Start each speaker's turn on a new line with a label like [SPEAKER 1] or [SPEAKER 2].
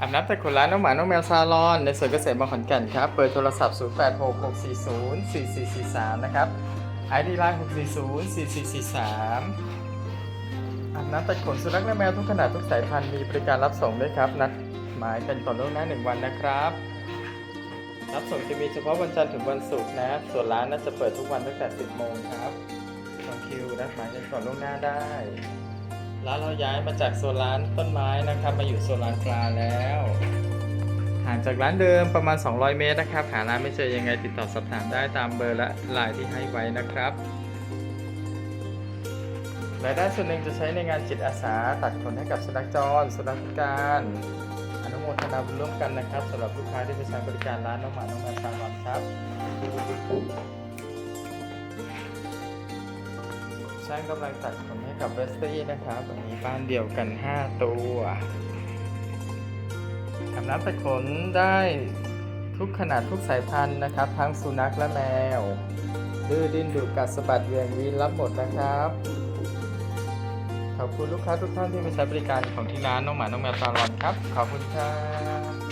[SPEAKER 1] อาบน้ำแต่ขนร้านน้องหมาน้องแมวซาลอน ในสวนเกษตรบางขอนแก่นครับเบอร์โทรศัพท์ 0866404443 นะครับ ID ไลน์6404443อาบน้ำตัดขนสุนัขและแมวทุกขนาดทุกสายพันธุ์มีบริการรับส่งด้วยครับนัดหมายกันก่อนล่วงหน้าหนึ่งวันนะครับรับส่งจะมีเฉพาะวันจันทร์ถึงวันศุกร์นะส่วนร้านน่าจะเปิดทุกวันตั้งแต่ 10 โมงครับจองคิวนัดหมายกันก่อนล่วงหน้าได้ ร้านเราย้ายมาจากโซนร้านต้นไม้นะครับ มาอยู่โซนร้านปลาแล้ว ห่างจากร้านเดิมประมาณ 200 เมตรนะครับ หาร้านไม่เจอยังไงติดต่อสอบถามได้ตามเบอร์และไลน์ที่ให้ไว้นะครับรายได้ส่วนหนึ่งจะใช้ในงานจิตอาสาตัดขนให้กับสุนัขจร สุนัขพิการอนุโมทนาบุญร่วมกันนะครับสำหรับลูกค้าที่ไปใช้บริการร้านน้องหมาน้องแมวซาลอนครับ ช่างกำลังตัดขนให้กับเวสตี้นะครับอันนี้บ้านเดียวกัน 5 ตัวอาบน้ำตัดขนได้ทุกขนาดทุกสายพันธุ์นะครับ ทั้งสุนัขและแมว ดื้อดิ้นดุกัดสะบัดเวียงวีนรับหมดนะครับ ขอบคุณลูกค้าทุกท่านที่มาใช้บริการของที่ร้านน้องหมาน้องแมวซาลอนครับ ขอบคุณครับ